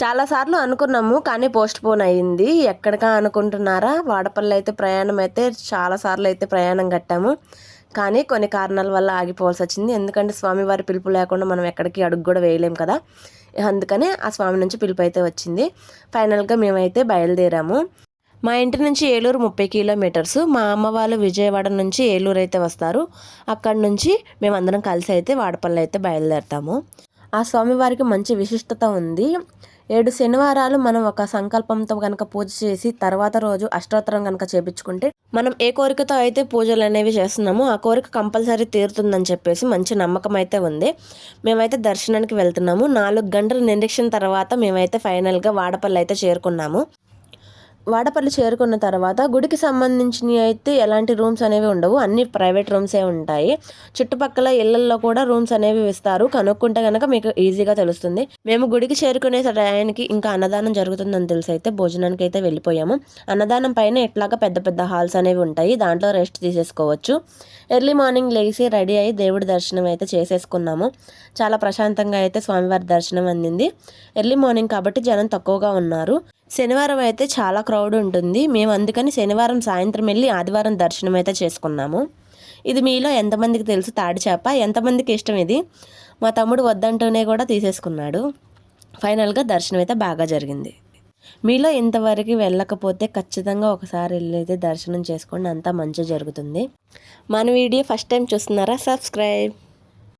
చాలాసార్లు అనుకున్నాము కానీ పోస్ట్ పోన్ అయ్యింది. ఎక్కడికా అనుకుంటున్నారా? వాడపల్లి అయితే ప్రయాణం అయితే చాలాసార్లు అయితే ప్రయాణం కట్టాము. కానీ కొన్ని కారణాల వల్ల ఆగిపోవాల్సి వచ్చింది. ఎందుకంటే స్వామివారి పిలుపు లేకుండా మనం ఎక్కడికి అడుగు కూడా వేయలేం కదా. అందుకనే ఆ స్వామి నుంచి పిలుపు అయితే వచ్చింది. ఫైనల్గా మేమైతే బయలుదేరాము. మా ఇంటి నుంచి ఏలూరు ముప్పై కిలోమీటర్స్. మా అమ్మ వాళ్ళు విజయవాడ నుంచి ఏలూరు అయితే వస్తారు. అక్కడ నుంచి మేమందరం కలిసి అయితే వాడపల్లి అయితే బయలుదేరుతాము. ఆ స్వామివారికి మంచి విశిష్టత ఉంది. ఏడు శనివారాలు మనం ఒక సంకల్పంతో కనుక పూజ చేసి తర్వాత రోజు అష్టోత్తరం కనుక చేపించుకుంటే మనం ఏ కోరికతో అయితే పూజలు అనేవి చేస్తున్నామో ఆ కోరిక కంపల్సరీ తీరుతుందని చెప్పేసి మంచి నమ్మకం అయితే ఉంది. మేమైతే దర్శనానికి వెళ్తున్నాము. నాలుగు గంటల నిరీక్షణ తర్వాత మేమైతే ఫైనల్గా వాడపల్లి అయితే చేరుకున్నాము. వాడపల్లి చేరుకున్న తర్వాత గుడికి సంబంధించినవి అయితే ఎలాంటి రూమ్స్ అనేవి ఉండవు. అన్ని ప్రైవేట్ రూమ్సే ఉంటాయి. చుట్టుపక్కల ఇళ్ళల్లో కూడా రూమ్స్ అనేవి ఇస్తారు. కనుక్కుంటే కనుక మీకు ఈజీగా తెలుస్తుంది. మేము గుడికి చేరుకునే టయానికి ఇంకా అన్నదానం జరుగుతుందని తెలిసి అయితే భోజనానికి అయితే వెళ్ళిపోయాము. అన్నదానం పైన ఇట్లాగా పెద్ద పెద్ద హాల్స్ అనేవి ఉంటాయి. దాంట్లో రెస్ట్ తీసేసుకోవచ్చు. ఎర్లీ మార్నింగ్ లేచి రెడీ అయ్యి దేవుడి దర్శనం అయితే చేసేసుకున్నాము. చాలా ప్రశాంతంగా అయితే స్వామివారి దర్శనం అందింది. ఎర్లీ మార్నింగ్ కాబట్టి జనం తక్కువగా ఉన్నారు. శనివారం అయితే చాలా క్రౌడ్ ఉంటుంది. మేము అందుకని శనివారం సాయంత్రం వెళ్ళి ఆదివారం దర్శనం అయితే చేసుకున్నాము. ఇది మీలో ఎంతమందికి తెలుసు? తాడి చేప. ఎంతమందికి ఇష్టం ఇది? మా తమ్ముడు వద్దంటూనే కూడా తీసేసుకున్నాడు. ఫైనల్గా దర్శనం అయితే బాగా జరిగింది. మీలో ఇంతవరకు వెళ్ళకపోతే ఖచ్చితంగా ఒకసారి వెళ్ళైతే దర్శనం చేసుకోండి. అంతా మంచి జరుగుతుంది. మన వీడియో ఫస్ట్ టైం చూస్తున్నారా? సబ్స్క్రైబ్